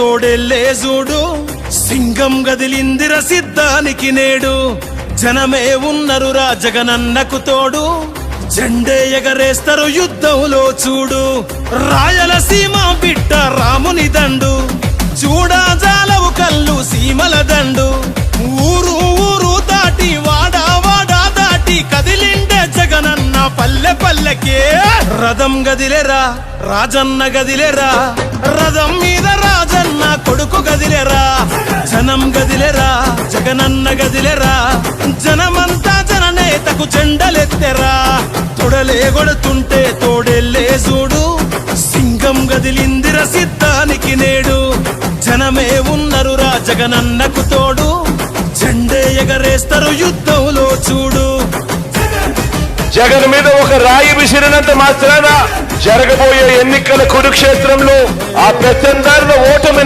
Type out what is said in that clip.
తోడెల్లే చూడు సింగం గదిలిందిర సిద్ధానికి నేడు. జనమే ఉన్నరు రా జగనన్నకు తోడు జెండే ఎగరేస్తారు యుద్ధంలో చూడు. రాయలసీమ బిడ్డ రాముని దండు చూడా జాలవు కళ్ళు సీమల దండు. ఊరు ఊరు దాటి వాడా వాడా దాటి కదిలిండే జగనన్న పల్లె పల్లెకే. రథం గదిలేరా రాజన్న గదిలేరా రథం మీద జనం గదిలేరా జగనన్న గదిలేరా? జనమంతా జననేతకు జెండలెత్తెరా తొడలే కొడుతుంటే తోడెల్లే చూడు సింగం గదిలిందిర సిద్ధానికి నేడు. జనమే ఉన్నరురా జగనన్నకు తోడు జెండే ఎగరేస్తారు యుద్ధంలో చూడు. జగన్ మీద ఒక రాయి విసిరినంత మాత్రాన జరగబోయే ఎన్నికల కురుక్షేత్రంలో ఆ ప్రత్యందారుల ఓటమి